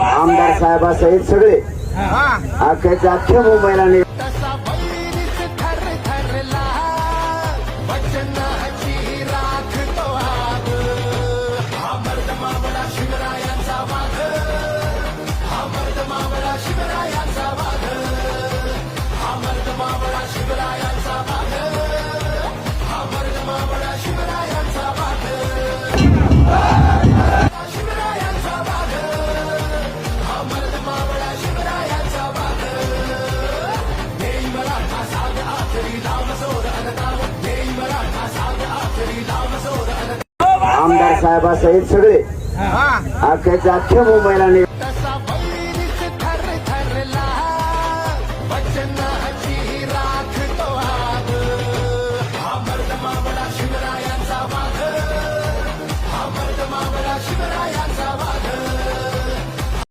आमदार साहेबासहित सगळे. अख्ख्याच्या अख्ख्या मुंबईला साहेबासहित सगळे. अख्ख्याच्या अख्ख्या मुंबईला निघ शिवरायांचा वाघ. हा मर्द मावळा शिवराया